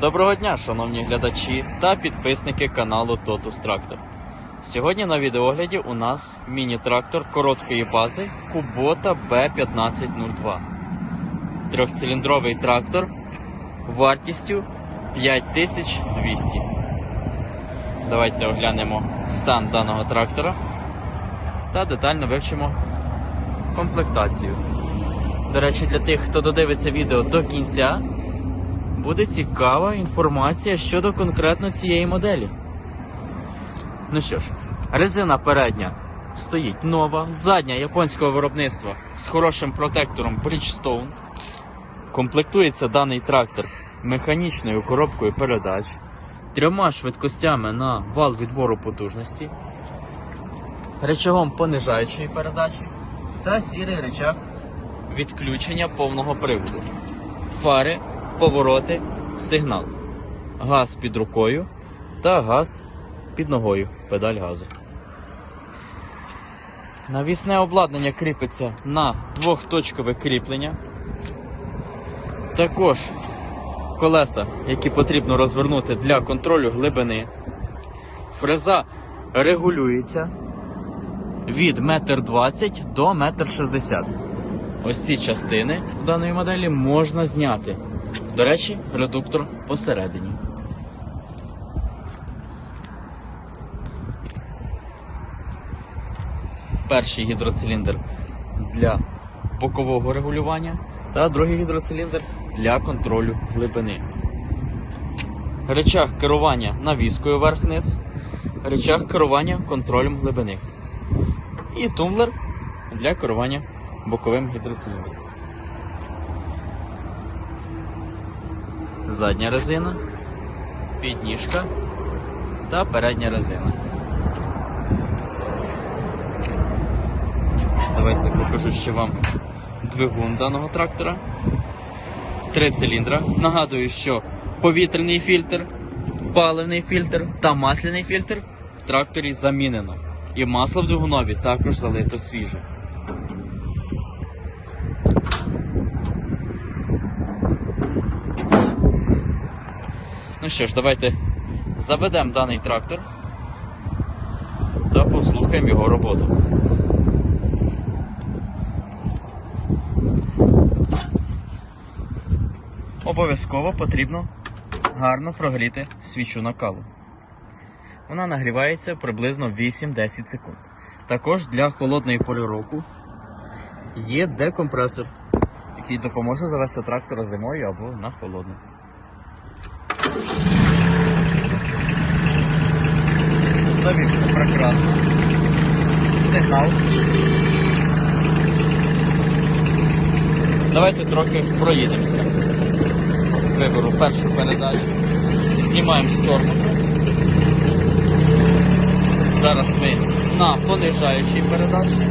Доброго дня, шановні глядачі та підписники каналу Totus Tractor. Сьогодні на відеогляді у нас міні-трактор короткої бази Kubota B1502. Трьохциліндровий трактор вартістю 5200. Давайте оглянемо стан даного трактора та детально вивчимо комплектацію. До речі, для тих, хто додивиться відео до кінця, буде цікава інформація щодо конкретно цієї моделі. Ну що ж, резина передня стоїть нова, задня японського виробництва з хорошим протектором Bridgestone. Комплектується даний трактор механічною коробкою передач, трьома швидкостями на вал відбору потужності, речагом понижаючої передачі та сірий речах відключення повного приводу. Фари, повороти, сигнал. Газ під рукою та газ під ногою, педаль газу. Навісне обладнання кріпиться на двохточкове кріплення. Також колеса, які потрібно розвернути для контролю глибини. Фреза регулюється від 1,20 м до 1,60 м. Ось ці частини даної моделі можна зняти. До речі, редуктор посередині. Перший гідроциліндр для бокового регулювання та другий гідроциліндр для контролю глибини. Речах керування навіскою вверх-вниз, речах керування контролем глибини. І тумблер для керування боковим гідроциліндром. Задня резина, підніжка та передня резина. Давайте покажу ще вам двигун даного трактора. Три циліндра. Нагадую, що повітряний фільтр, паливний фільтр та масляний фільтр в тракторі замінено. І масло в двигунові також залито свіже. Ну що ж, давайте заведемо даний трактор та послухаємо його роботу. Обов'язково потрібно гарно прогріти свічу накалу. Вона нагрівається приблизно 8-10 секунд. Також для холодної пори року є декомпресор, який допоможе завести трактора зимою або на холодну. Завівся прекрасно. Сигнал. Давайте трохи проїдемося. Виберу першу передачу. Знімаємо сторону. Зараз ми на понижаючій передачі.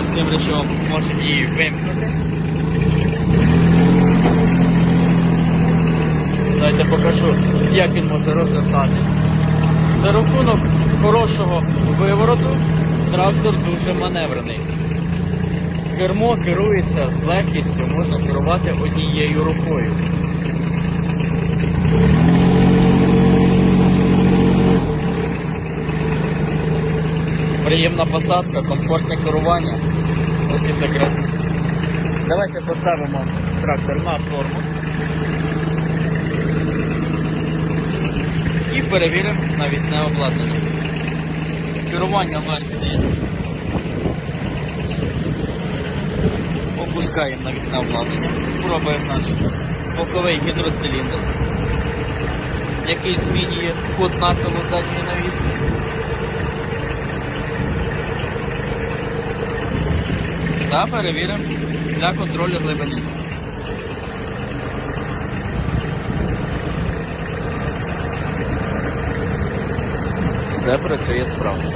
Ось цим речом можемо її вимкнути. Давайте покажу, як він може розвертатись. За рахунок хорошого вивороту трактор дуже маневрений. Кермо керується з легкістю, можна керувати однією рукою. Приємна посадка, комфортне керування. Ось і секрет. Давайте поставимо трактор на тормоз. І перевіримо навісне обладнання. Керування вверх-вниз. Опускаємо навісне обладнання. Пробуємо наш боковий гідроциліндр, який змінює кут нахилу задньої навіски. Та перевіримо для контролю глибини. Все працює справно.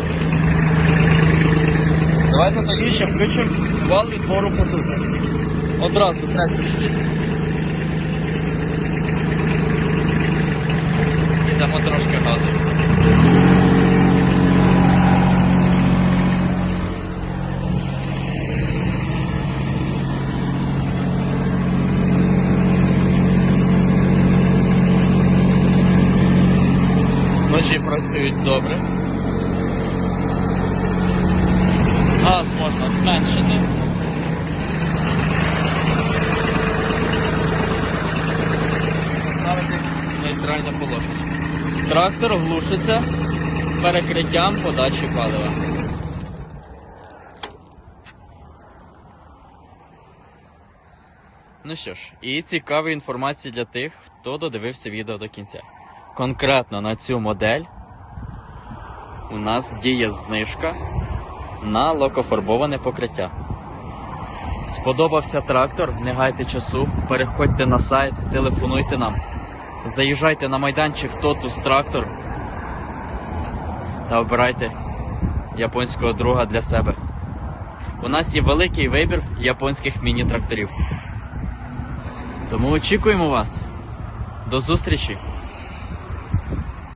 Давайте тоді ще включимо вал відбору потужності. Одразу третю шкіл. І дамо трошки газу. Бужі працюють добре. Газ можна зменшити. Ставити нейтральне положення. Трактор глушиться перекриттям подачі палива. Ну що ж, і цікава інформація для тих, хто додивився відео до кінця. Конкретно на цю модель у нас діє знижка на лакофарбоване покриття. Сподобався трактор, не гайте часу, переходьте на сайт, телефонуйте нам. Заїжджайте на майданчик Totus Трактор та обирайте японського друга для себе. У нас є великий вибір японських міні-тракторів. Тому очікуємо вас. До зустрічі!